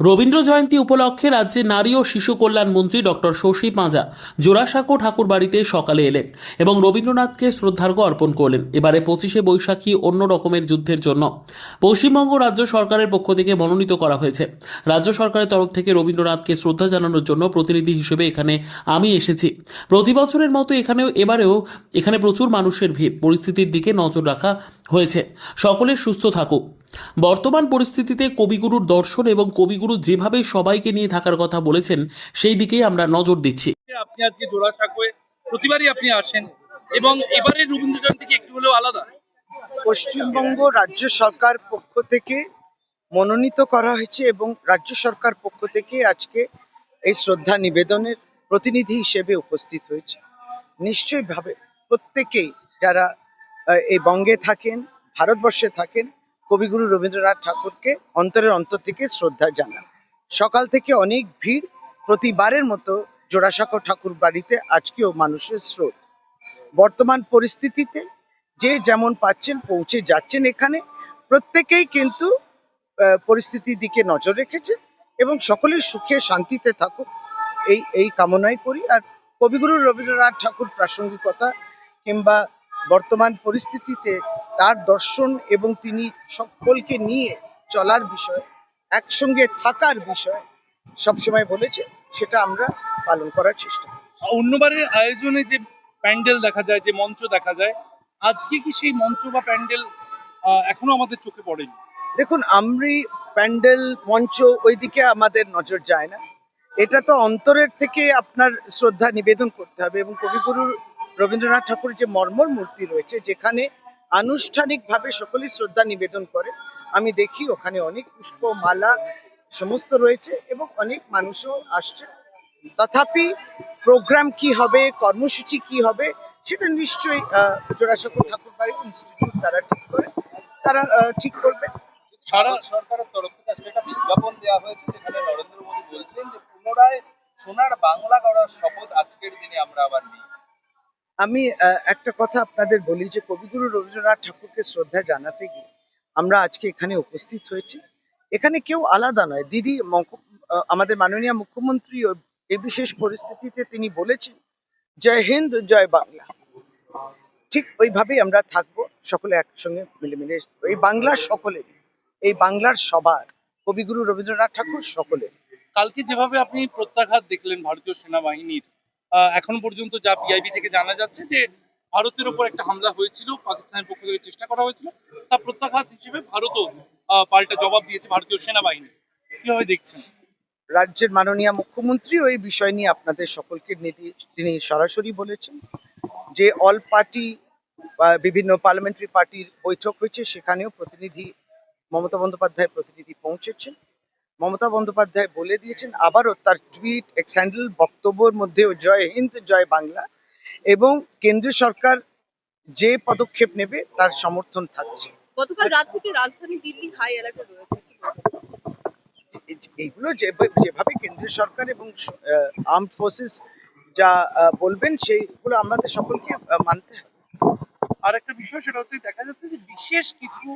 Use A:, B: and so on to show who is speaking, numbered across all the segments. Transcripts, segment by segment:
A: রবীন্দ্র জয়ন্তী উপলক্ষে রাজ্যে নারী ও শিশু কল্যাণ মন্ত্রী ডক্টর শশী পাঁজা জোড়াসাঁকো ঠাকুর বাড়িতে সকালে এলেন এবং রবীন্দ্রনাথকে শ্রদ্ধার্ঘ্য অর্পণ করলেন। এবারে পঁচিশে বৈশাখী অন্য রকমের যুদ্ধের জন্য পশ্চিমবঙ্গ রাজ্য সরকারের পক্ষ থেকে মনোনীত করা হয়েছে। রাজ্য সরকারের তরফ থেকে রবীন্দ্রনাথকে শ্রদ্ধা জানানোর জন্য প্রতিনিধি হিসেবে এখানে আমি এসেছি। প্রতি বছরের মতো এখানেও এবারেও এখানে প্রচুর মানুষের ভিড়। পরিস্থিতির দিকে নজর রাখা হয়েছে। সকলে সুস্থ থাকুক। বর্তমান পরিস্থিতিতে কবিগুরুর দর্শন এবং কবিগুরু যেভাবে সবাইকে নিয়ে থাকার কথা বলেছেন সেই দিকেই আমরা নজর দিচ্ছি।
B: আপনি আজকে জোড়াসাঁকোয় প্রতিবারই আপনি আসেন এবং এবারে রবীন্দ্র জয়ন্তী কি একটু হলেও আলাদা।
C: পশ্চিমবঙ্গ রাজ্য সরকার পক্ষ থেকে মনোনীত করা হয়েছে এবং রাজ্য সরকার পক্ষ থেকে আজকে এই শ্রদ্ধা নিবেদনের প্রতিনিধি হিসেবে উপস্থিত হয়েছে। নিশ্চয়ভাবে প্রত্যেকেই যারা এই বঙ্গে থাকেন ভারতবর্ষে থাকেন কবিগুরু রবীন্দ্রনাথ ঠাকুরকে অন্তরের অন্তর থেকে শ্রদ্ধা জানান। সকাল থেকে অনেক ভিড়, প্রতিবারের মতো জোড়াসাঁকো ঠাকুর বাড়িতে আজকেও মানুষের স্রোত। বর্তমান পরিস্থিতিতে যে যেমন পাচ্ছেন পৌঁছে যাচ্ছেন এখানে। প্রত্যেকেই কিন্তু পরিস্থিতির দিকে নজর রেখেছেন এবং সকলেই সুখে শান্তিতে থাকুক। এই এই কামনাই করি। আর কবিগুরু রবীন্দ্রনাথ ঠাকুর প্রাসঙ্গিকতা কিংবা বর্তমান পরিস্থিতিতে তার দর্শন এবং তিনি সকলকে নিয়ে চলার বিষয় একসঙ্গে থাকার বিষয় সবসময় বলেছে সেটা আমরা পালন করার চেষ্টা
B: অন্যবারের আয়োজনে যে প্যান্ডেল দেখা যায় যে মঞ্চ দেখা যায় আজকে কি সেই মঞ্চ বা প্যান্ডেল এখনও আমাদের চোখে পড়েনি?
C: দেখুন আমরি প্যান্ডেল মঞ্চ ওইদিকে আমাদের নজর যায় না। এটা তো অন্তরের থেকে আপনার শ্রদ্ধা নিবেদন করতে হবে এবং কবিগুরু রবীন্দ্রনাথ ঠাকুর যে মর্মর মূর্তি রয়েছে যেখানে আনুষ্ঠানিকভাবে সকলেই শ্রদ্ধা নিবেদন করে। আমি দেখি ওখানে অনেক পুষ্প মালা সমস্ত রয়েছে এবং অনেক মানুষও আসছে। তথাপি প্রোগ্রাম কি হবে, কর্মসূচি কি হবে, সেটা নিশ্চয়ই জোড়াসাঁকো ঠাকুর বাড়ি ইনস্টিটিউট তারা ঠিক করে, তারা ঠিক করবে।
B: সারা
D: সরকারের তরফ থেকে আজকে একটা বিজ্ঞাপন দেওয়া হয়েছে, যেখানে নরেন্দ্র মোদী বলছেন যে পুনরায় সোনার বাংলা গড়ার শপথ আজকের দিনে আমরা আবার নিই।
C: আমি একটা কথা আপনাদের বলি যে কবিগুরু রবীন্দ্রনাথ ঠাকুরকে শ্রদ্ধা জানাতে গিয়ে আমরা আজকে এখানে উপস্থিত হয়েছি। এখানে কেউ আলাদা নয়। দিদি আমাদের মাননীয় মুখ্যমন্ত্রী এই বিশেষ পরিস্থিতিতে তিনি বলেছেন, জয় হিন্দ, জয় বাংলা। ঠিক ওইভাবেই আমরা থাকব, সকলে একসঙ্গে মিলেমিলে। এই বাংলার সকলে, এই বাংলার সবার, কবিগুরু রবীন্দ্রনাথ ঠাকুর সকলে।
B: কালকে যেভাবে আপনি প্রত্যাঘাত দেখলেন ভারতীয় সেনাবাহিনীর এখন পর্যন্ত যা পিআইবি থেকে জানা যাচ্ছে যে ভারতের উপর একটা হামলা হয়েছিল, পাকিস্তানের পক্ষ থেকে চেষ্টা করা হয়েছিল, তা প্রত্যাঘাত হিসেবে ভারতও পাল্টা জবাব দিয়েছে ভারতীয় সেনাবাহিনী। কীভাবে দেখছেন?
C: রাজ্যের মাননীয় মুখ্যমন্ত্রী ওই বিষয় নিয়ে আপনাদের সকলকে তিনি সরাসরি বলেছেন যে অল পার্টি বিভিন্ন পার্লামেন্টারি পার্টির বৈঠক হয়েছে, সেখানেও প্রতিনিধি মমতা বন্দ্যোপাধ্যায় প্রতিনিধি পৌঁছেছেন। মমতা বন্দ্যোপাধ্যায় বলে দিয়েছেন আবারও তার টুইট এক্স হ্যান্ডেল বক্তব্যের মধ্যেও জয় হিন্দ জয় বাংলা এবং কেন্দ্রীয় সরকার যে পদক্ষেপ নেবে তার সমর্থন থাকছে।
E: গতকাল রাত থেকে রাজধানী দিল্লি হাই অ্যালার্টে রয়েছে
C: এইগুলো যেভাবে যেভাবে কেন্দ্রীয় সরকার এবং আর্মড ফোর্সেস যা বলবেন সেইগুলো আমাদের সকলকে মানতে হবে।
B: আর একটা বিষয় সেটা হচ্ছে দেখা যাচ্ছে যে বিশেষ কিছু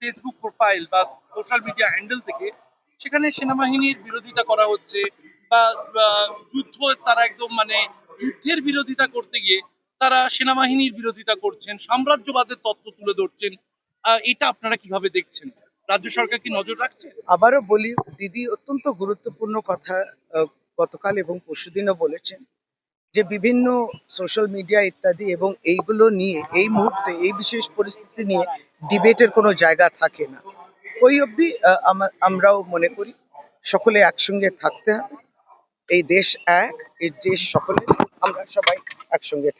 B: ফেসবুক প্রোফাইল বা সোশ্যাল মিডিয়া হ্যান্ডেল থেকে সেখানে সেনাবাহিনীর বিরোধিতা করা হচ্ছে বা যুদ্ধ তারা একদম মানে যুদ্ধের বিরোধিতা করতে গিয়ে তারা সেনাবাহিনীর বিরোধিতা করছেন, সাম্রাজ্যবাদের তত্ত্ব তুলে ধরছেন। এটা আপনারা কীভাবে দেখছেন? রাজ্য সরকার কি নজর রাখছে?
C: আবারও বলি, দিদি অত্যন্ত গুরুত্বপূর্ণ কথা গতকাল এবং পরশুদিনও বলেছেন যে বিভিন্ন সোশ্যাল মিডিয়া ইত্যাদি এবং এইগুলো নিয়ে, এই মুহূর্তে, এই বিশেষ পরিস্থিতি নিয়ে ডিবেটের কোনো জায়গা থাকে না। ওই অবধি আমরাও মনে করি, সকলে একসঙ্গে থাকতে হবে। এই দেশ এক, এই দেশ সকলে, আমরা সবাই একসঙ্গে